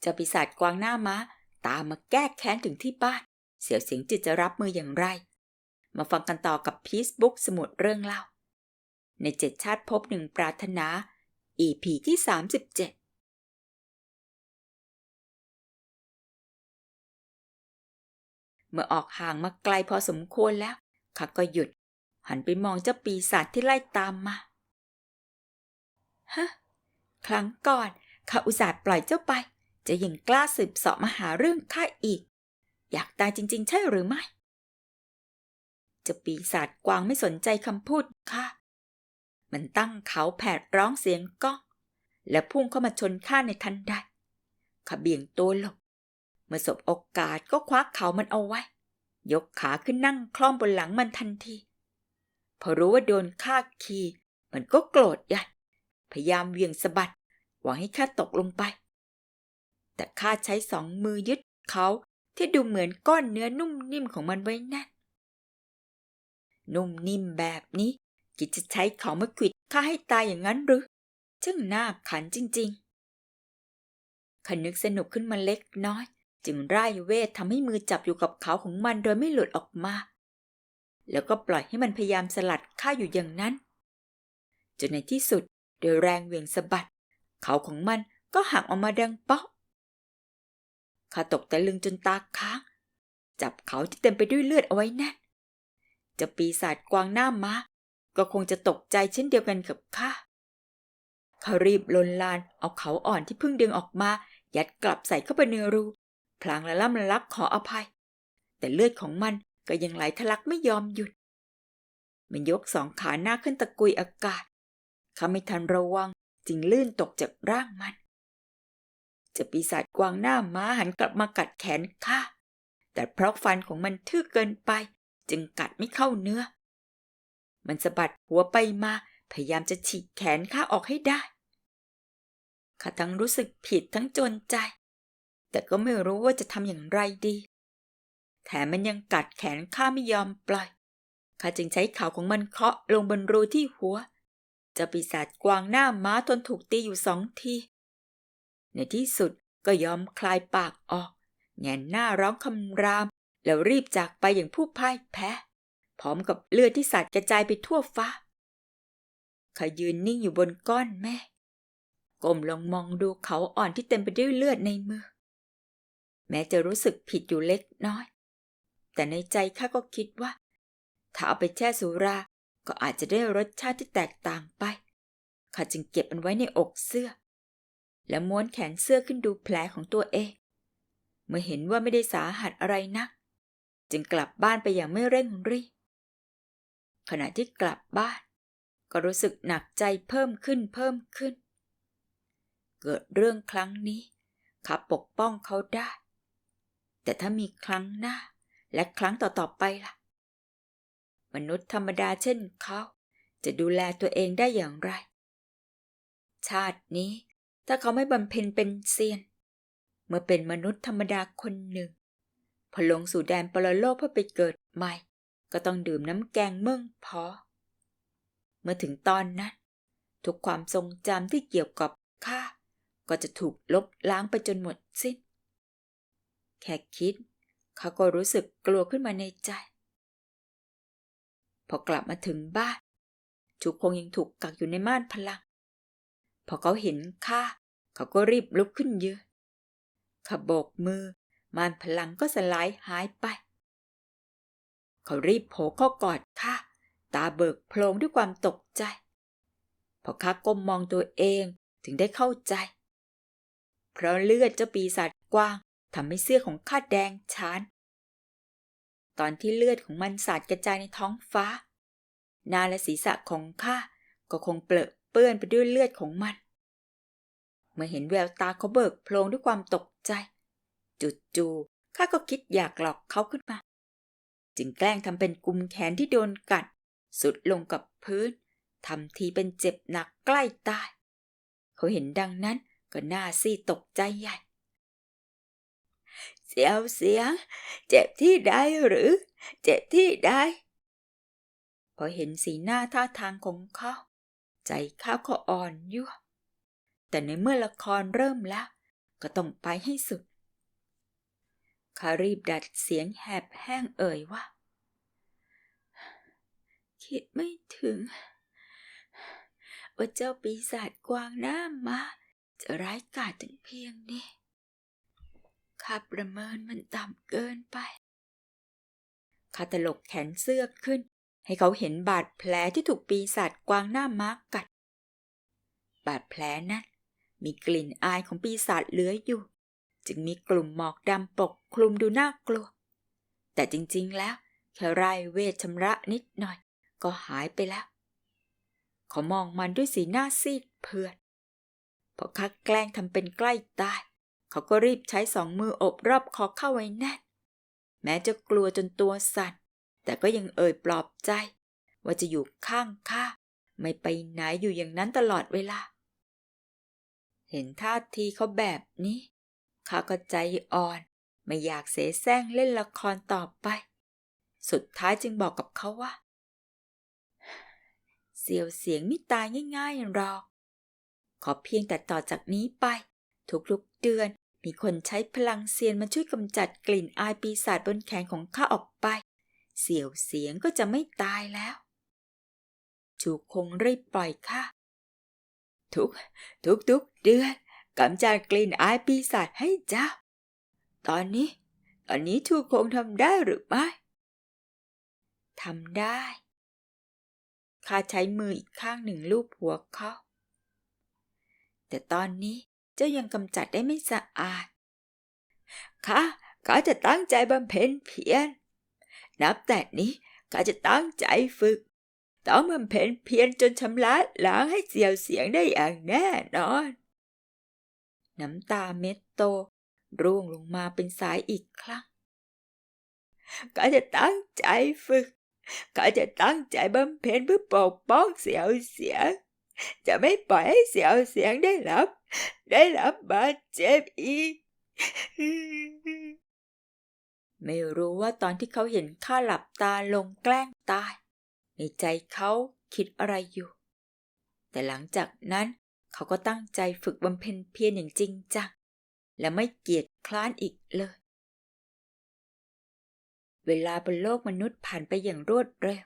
เจ้าปีศาจกวางหน้าม้าตามมาแก้แค้นถึงที่บ้าน เสี่ยวเสียงจิตจะรับมืออย่างไร มาฟังกันต่อกับพีซบุ๊กสมุดเรื่องเล่า ในเจ็ดชาติพบหนึ่งปรารถนา EP ที่ 37เมื่อออกห่างมาไกลพอสมควรแล้วข้าก็หยุด หันไปมองเจ้าปีศาจที่ไล่ตามมา ฮะ ครั้งก่อนข้าอุตส่าห์ปล่อยเจ้าไป จะยังกล้าสืบสอบมาหาเรื่องข้าอีก อยากตายจริง ๆ ใช่หรือไม่จ้าปีศาจกวางไม่สนใจคำพูดข้ามันตั้งเขาแผดร้องเสียงก้องและพุ่งเข้ามาชนข้าในทันใดข้าเบี่ยงตัวหลบ เมื่อสบโอกาสก็คว้าเขามันเอาไว้ ยกขาขึ้นนั่งคล่อมบนหลังมันทันที พอรู้ว่าโดนข้าขี่มันก็โกรธใหญ่ พยายามเวียงสะบัด หวังให้ข้าตกลงไป แต่ข้าใช้สองมือยึดเขาที่ดูเหมือนก้อนเนื้อนุ่มนิ่มของมันไว้แน่น นุ่มนิ่มแบบนี้ กิจจะใช้เขามาขิดข้าให้ตายอย่างนั้นหรือช่างน่าขันจริงๆขานึกสนุกขึ้นมาเล็กน้อย จึงร่ายเวททำให้มือจับอยู่กับเขาของมันโดยไม่หลุดออกมา แล้วก็ปล่อยให้มันพยายามสลัดข้าอยู่อย่างนั้น จนในที่สุดโดยแรงเวียงสะบัด เขาของมันก็หักออกมาดังเป๊อก ข้าตกตะลึงจนตาค้าง จับเขาที่เต็มไปด้วยเลือดเอาไว้แน่นจะปีศาจกวางหน้าม้าก็คงจะตกใจเช่นเดียวกันกับข้าเขารีบลนลานเอาเขาอ่อนที่เพิ่งดึงออกมา ยัดกลับใส่เข้าไปในรู พลางละล่ำละลักขออภัย แต่เลือดของมันก็ยังไหลทะลักไม่ยอมหยุด มันยกสองขาหน้าขึ้นตะกุยอากาศข้าไม่ทันระวังจึงลื่นตกจากร่างมัน จะปีศาจกวางหน้าม้าหันกลับมากัดแขนข้าแต่เพราะฟันของมันทื่อเกินไป จึงกัดไม่เข้าเนื้อ มันสะบัดหัวไปมา พยายามจะฉีกแขนข้าออกให้ได้ข้าทั้งรู้สึกผิดทั้งจนใจ แต่ก็ไม่รู้ว่าจะทำอย่างไรดี แถมมันยังกัดแขนข้าไม่ยอมปล่อยข้าจึงใช้ขาของมันเคาะลงบนรูที่หัว จะปีศาจกวางหน้าม้าทนถูกตีอยู่สองที ในที่สุดก็ยอมคลายปากออก แงนหน้าร้องคำราม แล้วรีบจากไปอย่างผู้พ่ายแพ้ พร้อมกับเลือดที่สาดกระจายไปทั่วฟ้าข้ายืนนิ่งอยู่บนก้อนแม่ก้มลงมองดูเขาอ่อนที่เต็มไปด้วยเลือดในมือ แม้จะรู้สึกผิดอยู่เล็กน้อย แต่ในใจข้าก็คิดว่า ถ้าเอาไปแช่สุรา ก็อาจจะได้รสชาติที่แตกต่างไป ข้าจึงเก็บมันไว้ในอกเสื้อ และม้วนแขนเสื้อขึ้นดูแผลของตัวเอง เมื่อเห็นว่าไม่ได้สาหัสอะไรนัก จึงกลับบ้านไปอย่างไม่เร่งรีบขณะที่กลับบ้าน ก็รู้สึกหนักใจเพิ่มขึ้นเพิ่มขึ้น เกิดเรื่องครั้งนี้ข้าปกป้องเขาได้ แต่ถ้ามีครั้งหน้า และครั้งต่อๆไปล่ะ มนุษย์ธรรมดาเช่นเขาจะดูแลตัวเองได้อย่างไร ชาตินี้ ถ้าเขาไม่บำเพ็ญเป็นเซียน เมื่อเป็นมนุษย์ธรรมดาคนหนึ่ง พอลงสู่แดนปรโลกเพื่อไปเกิดใหม่ ก็ต้องดื่มน้ำแกงเมืองพอ เมื่อถึงตอนนั้น ทุกความทรงจำที่เกี่ยวกับข้าก็จะถูกลบล้างไปจนหมดสิ้น แค่คิดเขาก็รู้สึกกลัวขึ้นมาในใจ พอกลับมาถึงบ้านชูคงยังถูกกักอยู่ในม่านพลัง พอเขาเห็นข้าเขาก็รีบลุกขึ้นยืนข้าโบกมือมานพลังก็สลายหายไป เขารีบโผล่เข้ากอดข้าตาเบิกโพลงด้วยความตกใจ พอข้าก้มมองตัวเองถึงได้เข้าใจ เพราะเลือดเจ้าปีศาจกว้างทำให้เสื้อของข้าแดงชานตอนที่เลือดของมันสาดกระจายในท้องฟ้า นาและศีรษะของข้าก็คงเปลอะ ปื้อนไปด้วยเลือดของมัน เมื่อเห็นแววตาเขาเบิกโพลงด้วยความตกใจจู่ๆข้าก็คิดอยากหลอกเขาขึ้นมา จึงแกล้งทำเป็นกุมแขนที่โดนกัด สุดลงกับพื้นทำทีเป็นเจ็บหนักใกล้ตาย เขาเห็นดังนั้นก็น่าซีตกใจใหญ่ เสียวเสียง เจ็บที่ใดหรือ เจ็บที่ใดพอเห็นสีหน้าท่าทางของเขา ใจข้าก็อ่อนยั่วแต่ในเมื่อละครเริ่มแล้ว ก็ต้องไปให้สุดข้ารีบดัดเสียงแหบแห้งเอ่ยว่า คิดไม่ถึง ว่าเจ้าปีศาจกวางหน้ามาจะร้ายกาจถึงเพียงนี้ข้าประเมินมันต่ำเกินไปข้าตลกแขนเสื้อขึ้น ให้เขาเห็นบาดแผลที่ถูกปีศาจกวางหน้าม้ากัด บาดแผลนั้นมีกลิ่นอายของปีศาจเหลืออยู่ จึงมีกลุ่มหมอกดำปกคลุมดูน่ากลัว แต่จริงๆแล้วแค่ไรเวทชำระนิดหน่อย ก็หายไปแล้ว เขามองมันด้วยสีหน้าซีดเผือดพอข้าแกล้งทำเป็นใกล้ตาย เขาก็รีบใช้สองมืออบรอบคอเข้าไว้แน่นแม้จะกลัวจนตัวสั่น แต่ก็ยังเอ่ยปลอบใจ ว่าจะอยู่ข้างข้าไม่ไปไหนอยู่อย่างนั้นตลอดเวลา เห็นท่าทีเขาแบบนี้ข้าก็ใจอ่อน ไม่อยากเสแสร้งเล่นละครต่อไป สุดท้ายจึงบอกกับเขาว่า เสียวเสียงไม่ตายง่ายๆหรอก ขอเพียงแต่ต่อจากนี้ไป ทุกๆเดือนมีคนใช้พลังเซียนมาช่วยกำจัดกลิ่นอายปีศาจบนแขนของข้าออกไป เสียวเสียงก็จะไม่ตายแล้ว จูคงรีบปล่อยข้าทุก ทุกทุกเดือนกำจัดกลิ่นอายปีศาจให้เจ้า ตอนนี้ ตอนนี้ทูคงทำได้หรือไม่ทำได้ข้าใช้มืออีกข้างหนึ่งลูบหัวเขาแต่ตอนนี้เจ้ายังกำจัดได้ไม่สะอาดข้าข้าจะตั้งใจบำเพ็ญเพียร นับแต่นี้ข้าจะตั้งใจฝึก ต้องบำเพ็ญเพียรจนชำระล้างให้เสียวเสียงได้อย่างแน่นอน น้ำตาเม็ดโต ร่วงลงมาเป็นสายอีกครั้งข้าจะตั้งใจฝึกข้าจะตั้งใจบำเพ็ญเพื่อปกป้องเสียวเสียง จะไม่ปล่อยให้เสียวเสียงได้รับ ได้รับบาดเจ็บอีก ไม่รู้ว่าตอนที่เขาเห็นข้าหลับตาลงแกล้งตาย ในใจเขาคิดอะไรอยู่ แต่หลังจากนั้นเขาก็ตั้งใจฝึกบำเพ็ญเพียรอย่างจริงจัง และไม่เกียจคร้านอีกเลย เวลาบนโลกมนุษย์ผ่านไปอย่างรวดเร็ว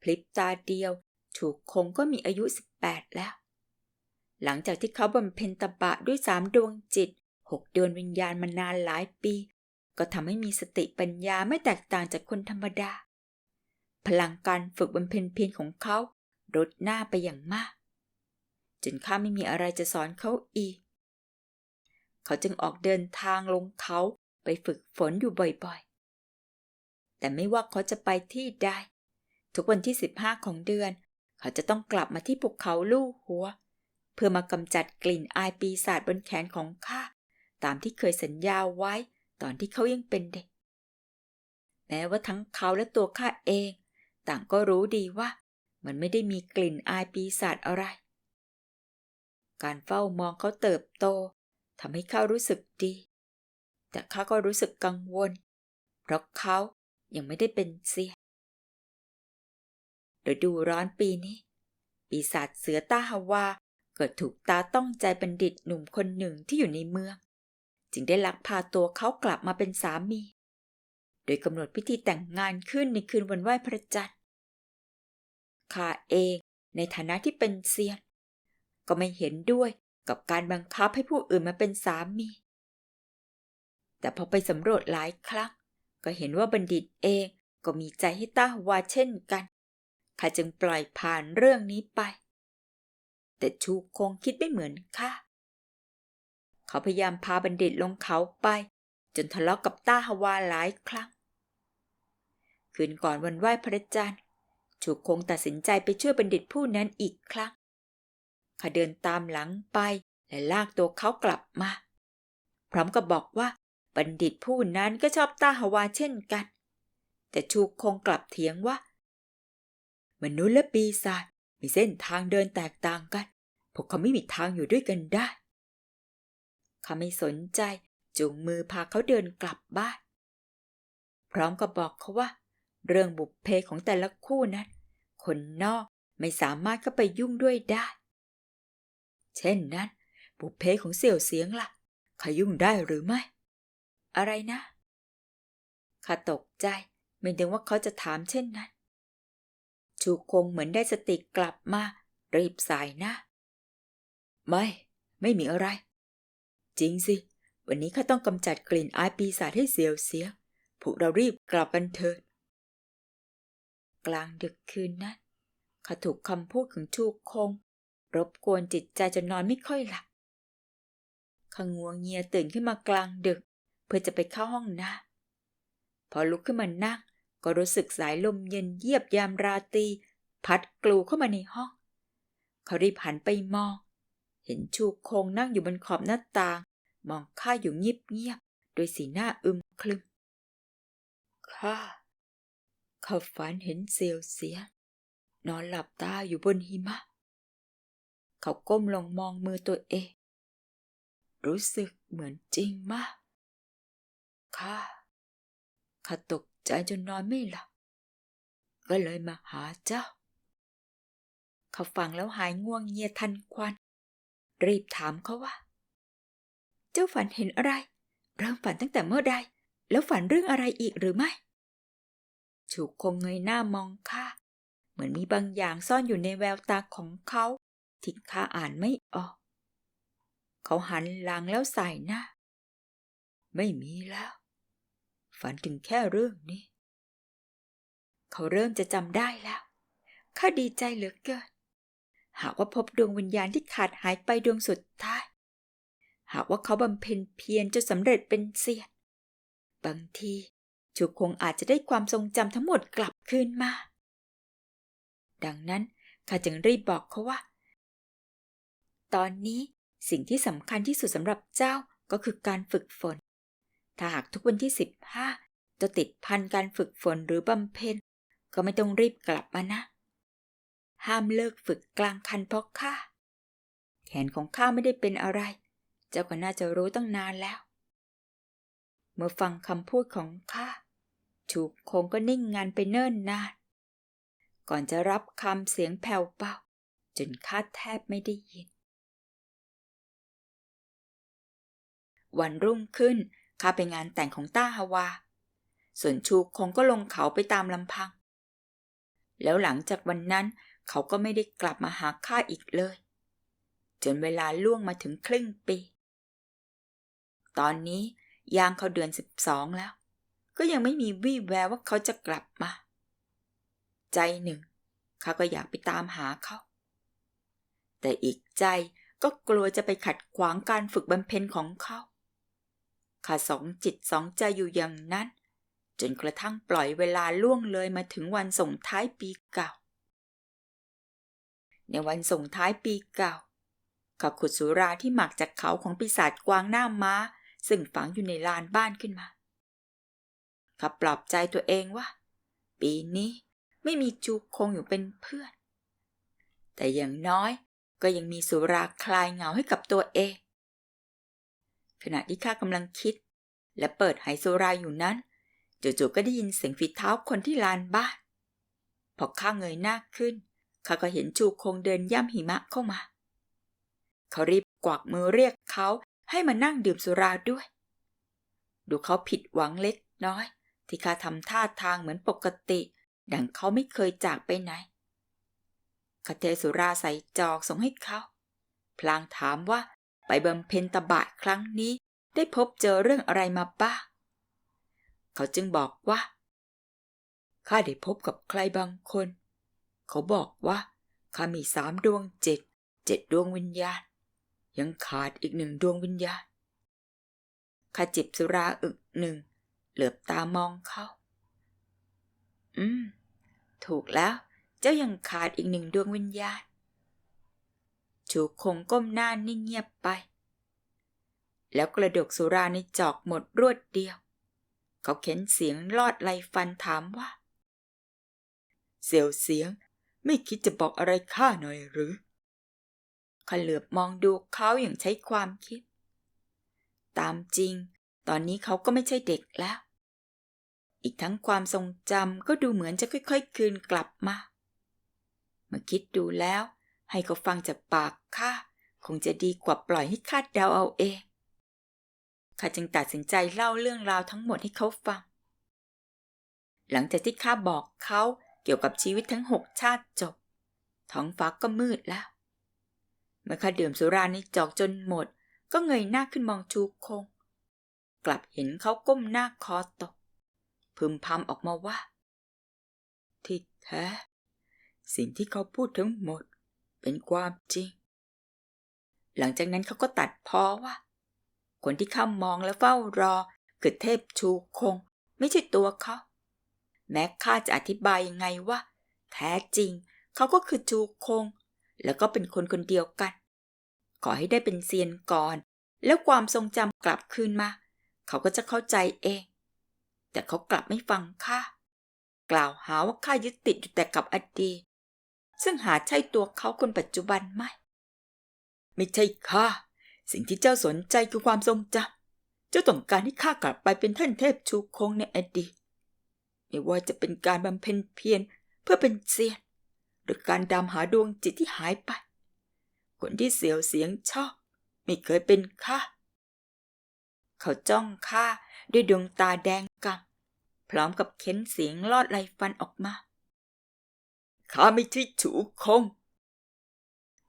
พลิบตาเดียวถูกคงก็มีอายุ 18 แล้ว หลังจากที่เขาบำเพ็ญตบะด้วยสามดวงจิตหกดวงวิญญาณมานานหลายปี ก็ทำให้มีสติปัญญาไม่แตกต่างจากคนธรรมดา พลังการฝึกบำเพ็ญเพียรของเขาลดหน้าไปอย่างมาก จนข้าไม่มีอะไรจะสอนเขาอีก เขาจึงออกเดินทางลงเขาไปฝึกฝนอยู่บ่อยๆ แต่ไม่ว่าเขาจะไปที่ใด ทุกวันที่สิบห้าของเดือน เขาจะต้องกลับมาที่ภูเขาลู่หัว เพื่อมากำจัดกลิ่นอายปีศาจบนแขนของข้าตามที่เคยสัญญาไว้ ตอนที่เขายังเป็นเด็ก แม้ว่าทั้งเขาและตัวข้าเอง ต่างก็รู้ดีว่า มันไม่ได้มีกลิ่นอายปีศาจอะไร การเฝ้ามองเขาเติบโตทำให้ข้ารู้สึกดี แต่ข้าก็รู้สึกกังวล เพราะเขายังไม่ได้เป็นเสียฤดูร้อนปีนี้ ปีศาจเสือตาฮาวาเกิดถูกตาต้องใจบัณฑิตหนุ่มคนหนึ่งที่อยู่ในเมือง จึงได้ลักพาตัวเขากลับมาเป็นสามี โดยกำหนดพิธีแต่งงานขึ้นในคืนวันไหว้พระจันทร์ข้าเองในฐานะที่เป็นเซียน ก็ไม่เห็นด้วยกับการบังคับให้ผู้อื่นมาเป็นสามี แต่พอไปสำรวจหลายครั้งก็เห็นว่าบัณฑิตเองก็มีใจให้ต้าวาเช่นกันข้าจึงปล่อยผ่านเรื่องนี้ไป แต่ชูคงคิดไม่เหมือนข้า เขาพยายามพาบัณฑิตลงเขาไป จนทะเลาะกกับต้าฮวาหลายครั้ง คืนก่อนวันไหว้พระจันทร์ชูคงตัดสินใจไปช่วยบัณฑิตผู้นั้นอีกครั้งเขาเดินตามหลังไปและลากตัวเขากลับมา พร้อมกับบอกว่าบัณฑิตผู้นั้นก็ชอบต้าฮวาเช่นกัน แต่ชูคงกลับเถียงว่า มนุษย์และปีศาจมีเส้นทางเดินแตกต่างกัน พวกเขาไม่มีทางอยู่ด้วยกันได้ เขาไม่สนใจจูงมือพาเขาเดินกลับบ้าน พร้อมกับบอกเขาว่า เรื่องบุพเพของแต่ละคู่นั้น คนนอกไม่สามารถเข้าไปยุ่งด้วยได้ เช่นนั้น บุพเพของเสี่ยวเสียงละ่ะขายุ่งได้หรือไม่ อะไรนะข้าตกใจไม่นึกว่าเขาจะถามเช่นนั้น ชูคงเหมือนได้สติกลับมา รีบสายน้าไม่ ไม่มีอะไร จริงสิ วันนี้ข้าต้องกำจัดกลิ่นอายปีศาจให้เสียวเสีย พวกเรารีบกลับกันเถิด กลางดึกคืนนั้นข้าถูกคำพูดของชูคง รบกวนจิตใจจนนอนไม่ค่อยหลับข้างัวงเงียตื่นขึ้นมากลางดึก เพื่อจะไปเข้าห้องน้ำพอลุกขึ้นมานั่งก็รู้สึกสายลมเย็นเยียบยามราตรีพัดกลูเข้ามาในห้อง เขารีบหันไปมอง เห็นชูคงนั่งอยู่บนขอบหน้าต่าง มองข้าอยู่เงียบๆโดยสีหน้าอึมครึมข้าเขาฝันเห็นเซียวเสีย นอนหลับตาอยู่บนหิมะ เขาก้มลงมองมือตัวเอง รู้สึกเหมือนจริงมากข้าข้าตกใจจนนอนไม่หลับ ก็เลยมาหาเจ้า เขาฟังแล้วหายง่วงเงียทันควัน รีบถามเขาว่า เจ้าฝันเห็นอะไร เริ่มฝันตั้งแต่เมื่อใด แล้วฝันเรื่องอะไรอีกหรือไม่ชูคงเงยหน้ามองข้า เหมือนมีบางอย่างซ่อนอยู่ในแววตาของเขาที่ข้าอ่านไม่ออก เขาหันหลังแล้วใส่หน้า ไม่มีแล้ว ฝันถึงแค่เรื่องนี้ เขาเริ่มจะจำได้แล้วข้าดีใจเหลือเกิน หากว่าพบดวงวิญญาณที่ขาดหายไปดวงสุดท้าย หากว่าเขาบำเพ็ญเพียรจนสำเร็จเป็นเซียนบางทีจูคงอาจจะได้ความทรงจำทั้งหมดกลับคืนมา ดังนั้นข้าจึงรีบบอกเขาว่า ตอนนี้สิ่งที่สำคัญที่สุดสำหรับเจ้าก็คือการฝึกฝน ถ้าหากทุกวันที่สิบห้าจะติดพันการฝึกฝนหรือบำเพ็ญก็ไม่ต้องรีบกลับมานะ ห้ามเลิกฝึกกลางคันเพราะข้า แขนของข้าไม่ได้เป็นอะไร เจ้าก็น่าจะรู้ตั้งนานแล้ว เมื่อฟังคำพูดของข้าชูกคงก็นิ่งงานไปเนิ่นนาน ก่อนจะรับคำเสียงแผ่วเบาจนข้าแทบไม่ได้ยิน วันรุ่งขึ้นข้าไปงานแต่งของต้าฮาวา ส่วนชูคงก็ลงเขาไปตามลำพัง แล้วหลังจากวันนั้นเขาก็ไม่ได้กลับมาหาข้าอีกเลย จนเวลาล่วงมาถึงครึ่งปี ตอนนี้ย่างเขาเดือนสิบสองแล้ว ก็ยังไม่มีวี่แววว่าเขาจะกลับมา ใจหนึ่งข้าก็อยากไปตามหาเขา แต่อีกใจก็กลัวจะไปขัดขวางการฝึกบำเพ็ญของเขาข้าสองจิตสองใจอยู่อย่างนั้น จนกระทั่งปล่อยเวลาล่วงเลยมาถึงวันส่งท้ายปีเก่า ในวันส่งท้ายปีเก่าข้าขุดสุราที่หมักจากเขาของปีศาจกวางหน้าม้า ซึ่งฝังอยู่ในลานบ้านขึ้นมาข้าปลอบใจตัวเองว่า ปีนี้ไม่มีจูคงอยู่เป็นเพื่อน แต่อย่างน้อยก็ยังมีสุราคลายเหงาให้กับตัวเอง ขณะที่ข้ากำลังคิด และเปิดไหสุราอยู่นั้นจู่ๆก็ได้ยินเสียงฝีเท้าคนที่ลานบ้าน พอข้าเงยหน้าขึ้นข้าก็เห็นจูคงเดินย่ำหิมะเข้ามา เขารีบกวักมือเรียกเขา ให้มานั่งดื่มสุราด้วย ดูเขาผิดหวังเล็กน้อย ที่ข้าทำท่าทางเหมือนปกติ ดังเขาไม่เคยจากไปไหนข้าเทสุราใส่จอกส่งให้เขา พลางถามว่าไปบำเพ็ญตบะครั้งนี้ได้พบเจอเรื่องอะไรมาบ้างเขาจึงบอกว่าข้าได้พบกับใครบางคน เขาบอกว่าข้ามีสามดวงเจ็ดเจ็ดดวงวิญญาณ ยังขาดอีกหนึ่งดวงวิญญาณข้าจิบสุราอึกหนึ่ง เหลือบตามองเขาอืม ถูกแล้ว เจ้ายังขาดอีกหนึ่งดวงวิญญาณชูคงก้มหน้านิ่งเงียบไป แล้วกระดกสุราในจอกหมดรวดเดียว เขาเข็นเสียงลอดไหลฟันถามว่า เสียวเสียง ไม่คิดจะบอกอะไรข้าหน่อยหรือ ข้าเหลือบมองดูเขาอย่างใช้ความคิด ตามจริง ตอนนี้เขาก็ไม่ใช่เด็กแล้ว อีกทั้งความทรงจำก็ดูเหมือนจะค่อยๆ คืนกลับมา เมื่อคิดดูแล้ว ให้เขาฟังจากปากข้าคงจะดีกว่าปล่อยให้คาดเดาเอาเองข้าจึงตัดสินใจเล่าเรื่องราวทั้งหมดให้เขาฟัง หลังจากที่ข้าบอกเขาเกี่ยวกับชีวิตทั้งหกชาติจบ ท้องฟ้าก็มืดแล้ว เมื่อข้าดื่มสุราในจอกจนหมด ก็เงยหน้าขึ้นมองชูคง กลับเห็นเขาก้มหน้าคอตก พึมพำออกมาว่า ที่แท้ สิ่งที่เขาพูดทั้งหมด เป็นความจริง หลังจากนั้นเขาก็ตัดพ้อว่า คนที่เข้ามองและเฝ้ารอคือเทพชูคง ไม่ใช่ตัวเขา แม้ข้าจะอธิบายยังไงว่า แท้จริง เขาก็คือจูคง แล้วก็เป็นคนคนเดียวกัน ขอให้ได้เป็นเซียนก่อน แล้วความทรงจำกลับคืนมา เขาก็จะเข้าใจเอง แต่เขากลับไม่ฟังข้ากล่าวหาว่าข้ายึดติดอยู่แต่กับอดีตซึ่งหาใช่ตัวเขาคนปัจจุบันไหมไม่ใช่ข้าสิ่งที่เจ้าสนใจคือความทรงจำเจ้าต้องการให้ข้ากลับไปเป็นท่านเทพชูคงในอดีตไม่ว่าจะเป็นการบำเพ็ญเพียรเพื่อเป็นเซียน รือการดำหาดวงจิตที่หายไป คนที่เสียวเสียงชอบ ไม่เคยเป็นข้าเขาจ้องข้าด้วยดวงตาแดงกำพร้อมกับเค้นเสียงลอดไหลฟันออกมาข้าไม่ใช่ฉูคง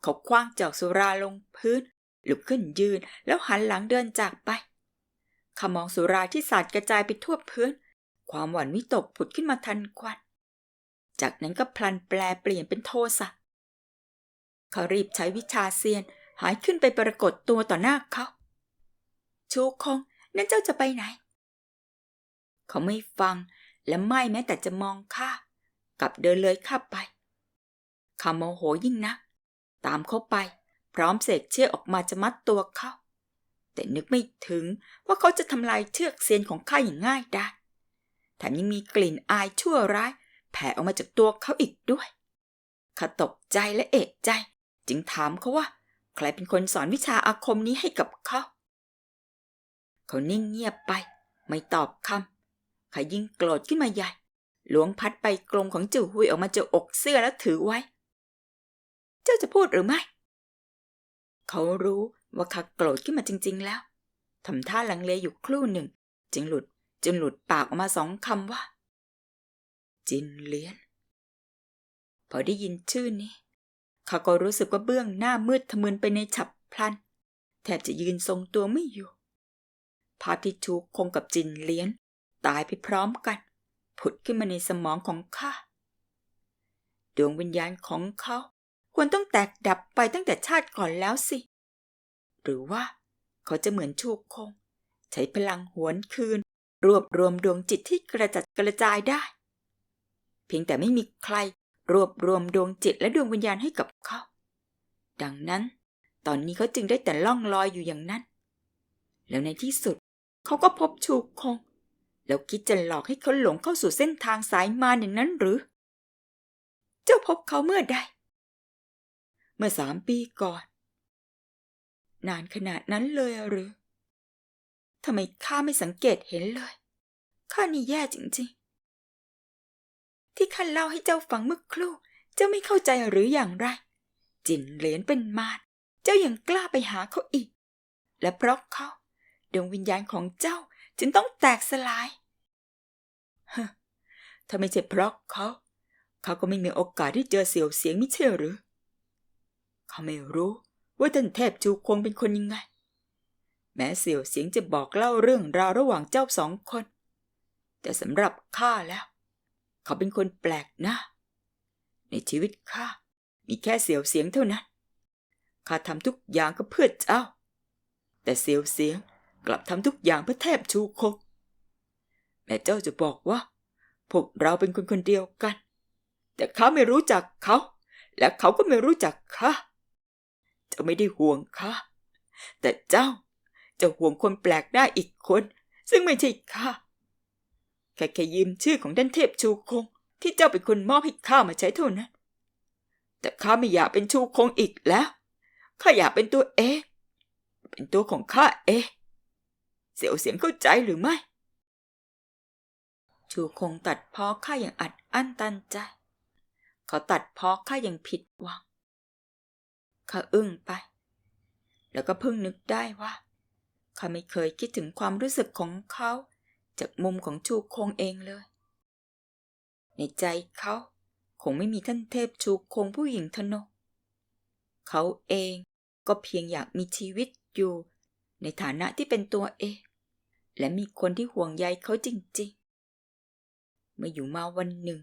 เขาคว้างจอกสุราลงพื้นลุกขึ้นยืนแล้วหันหลังเดินจากไปขามองสุราที่สาดกระจายไปทั่วพื้น ความหวั่นวิตกผุดขึ้นมาทันควัน จากนั้นก็พลันแปลเปลี่ยนเป็นโทสะเขารีบใช้วิชาเซียนหายขึ้นไปปรากฏตัวต่อหน้าเขา ชูคง นั่นเจ้าจะไปไหน เขาไม่ฟังและไม่แม้แต่จะมองข้ากลับเดินเลยข้าไปข้าโมโหยิ่งนักตามเขาไป พร้อมเสกเชือกออกมาจะมัดตัวเขา แต่นึกไม่ถึงว่าเขาจะทำลายเชือกเซียนของข้าอย่างง่ายได้แถมยังมีกลิ่นอายชั่วร้าย แผ่ออกมาจากตัวเขาอีกด้วยข้าตกใจและเอะใจ จึงถามเขาว่า ใครเป็นคนสอนวิชาอาคมนี้ให้กับเขาเขานิ่งเงียบไป ไม่ตอบคำขายิ่งโกรธขึ้นมาใหญ่ หลวงพัดไปกลมของจิ๋วหุยออกมาจากอกเสื้อแล้วถือไว้ เจ้าจะพูดหรือไม่ เขารู้ว่าข้าโกรธขึ้นมาจริง ๆ แล้วทำท่าลังเลอยู่ครู่หนึ่ง จึงหลุดจึงหลุดปากออกมาสองคำว่า จินเลียน พอได้ยินชื่อนี้ข้าก็รู้สึกว่าเบื้องหน้ามืดทะมึนไปในฉับพลัน แทบจะยืนทรงตัวไม่อยู่ ภาพที่ชูคงกับจินเลียน ตายไปพร้อมกัน ผุดขึ้นมาในสมองของข้า ดวงวิญญาณของเขา ควรต้องแตกดับไปตั้งแต่ชาติก่อนแล้วสิ หรือว่าเขาจะเหมือนชูคง ใช้พลังหวนคืน รวบรวมดวงจิตที่กระจัดกระจายได้ พียงแต่ไม่มีใครรวบรวมดวงจิตและดวงวิญญาณให้กับเขา ดังนั้น ตอนนี้เขาจึงได้แต่ล่องลอยอยู่อย่างนั้น แล้วในที่สุดเขาก็พบชูคง แล้วคิดจะหลอกให้เขาหลงเข้าสู่เส้นทางสายมารอย่างนั้นหรือ เจ้าพบเขาเมื่อใด เมื่อสามปีก่อน นานขนาดนั้นเลยหรือทำไมข้าไม่สังเกตเห็นเลย ข้านี่แย่จริงๆ ที่ข้าเล่าให้เจ้าฟังเมื่อครู่เจ้าไม่เข้าใจหรืออย่างไร จินเหรียญเป็นมารเจ้ายังกล้าไปหาเขาอีก และเพราะเขาดวงวิญญาณของเจ้าจึงต้องแตกสลายฮะถ้าไม่ใช่เพราะเขา เขาก็ไม่มีโอกาสที่เจอเสี่ยวเสียงไม่ใช่หรือ เขาไม่รู้ว่าท่านเทพจูคงเป็นคนยังไง แม้เสี่ยวเสียงจะบอกเล่าเรื่องราวระหว่างเจ้าสองคน แต่สำหรับข้าแล้ว เขาเป็นคนแปลกหน้าในชีวิตข้ามีแค่เสียวเสียงเท่านั้นข้าทำทุกอย่างก็เพื่อเจ้า แต่เสียวเสียงกลับทำทุกอย่างเพื่อเทพชูคงแม่เจ้าจะบอกว่า พวกเราเป็นคนคนเดียวกัน แต่เขาไม่รู้จักเขา และเขาก็ไม่รู้จักข้าเจ้าไม่ได้ห่วงข้าแต่เจ้าจะห่วงคนแปลกหน้าอีกคน ซึ่งไม่ใช่ข้า แค่แค่ยืมชื่อของท่านเทพชูคง ที่เจ้าเป็นคนมอบให้ข้ามาใช้เท่านั้น แต่ข้าไม่อยากเป็นชูคงอีกแล้ว ข้าอยากเป็นตัวเอง เป็นตัวของข้าเองเสียวเสียงเข้าใจหรือไม่ ชูคงตัดพ้อข้าอย่างอัดอั้นตันใจ เขาตัดพ้อข้าอย่างผิดหวัง ข้าอึ้งไป แล้วก็เพิ่งนึกได้ว่าข้าไม่เคยคิดถึงความรู้สึกของเขา จากมุมของชูคงเองเลย ในใจเขาคงไม่มีท่านเทพชูคงผู้หญิงทนก เขาเองก็เพียงอยากมีชีวิตอยู่ในฐานะที่เป็นตัวเอง และมีคนที่ห่วงใยเขาจริงๆ เมื่ออยู่มาวันหนึ่ง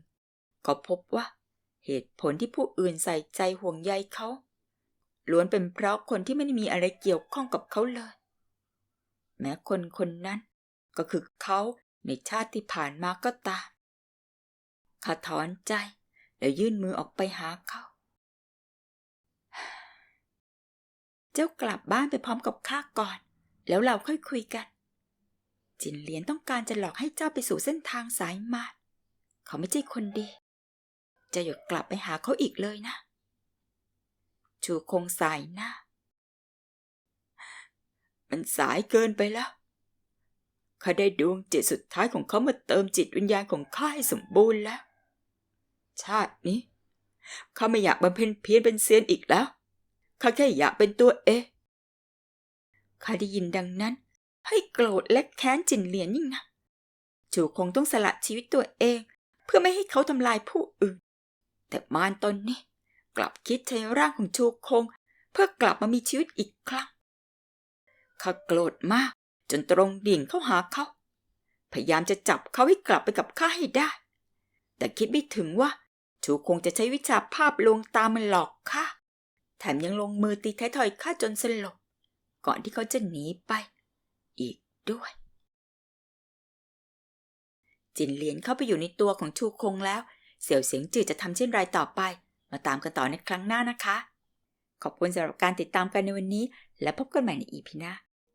ก็พบว่าเหตุผลที่ผู้อื่นใส่ใจห่วงใยเขาล้วนเป็นเพราะคนที่ไม่มีอะไรเกี่ยวข้องกับเขาเลย แม้คนคนนั้น ก็คือเขาในชาติที่ผ่านมาก็ตามข้าถอนใจ แล้วยื่นมือออกไปหาเขา เจ้ากลับบ้านไปพร้อมกับข้าก่อน แล้วเราค่อยคุยกัน จินเหลียนต้องการจะหลอกให้เจ้าไปสู่เส้นทางสายมารเขาไม่ใช่คนดี จะอย่ากลับไปหาเขาอีกเลยนะ ชูคงสายหน้า มันสายเกินไปแล้ว ข้าได้ดวงจิตสุดท้ายของเขามาเติมจิตวิญญาณของข้าให้สมบูรณ์แล้ว ชาตินี้ข้าไม่อยากบำเพ็ญเพียรเป็นเซียนอีกแล้วข้าแค่อยากเป็นตัวเองข้าได้ยินดังนั้น ให้โกรธและแค้นจินเหลียนยิ่งนะจูคงต้องสละชีวิตตัวเอง เพื่อไม่ให้เขาทำลายผู้อื่น แต่มารตนนี้ กลับคิดใช้ร่างของชูคง เพื่อกลับมามีชีวิตอีกครั้งข้าโกรธมาก จนตรงดิ่งเข้าหาเขา พยายามจะจับเขาให้กลับไปกับข้าให้ได้ แต่คิดไม่ถึงว่าชูคงจะใช้วิชาภาพลวงตามันหลอกข้าแถมยังลงมือตีท้ายทอยข้าจนสลบ ก่อนที่เขาจะหนีไป อีกด้วย จินเหลียนเข้าไปอยู่ในตัวของชูคงแล้ว เสี่ยวเสียงจืดจะทำเช่นไรต่อไป มาตามกันต่อในครั้งหน้านะคะ ขอบคุณสำหรับการติดตามกันในวันนี้ และพบกันใหม่ในอีพีหน้า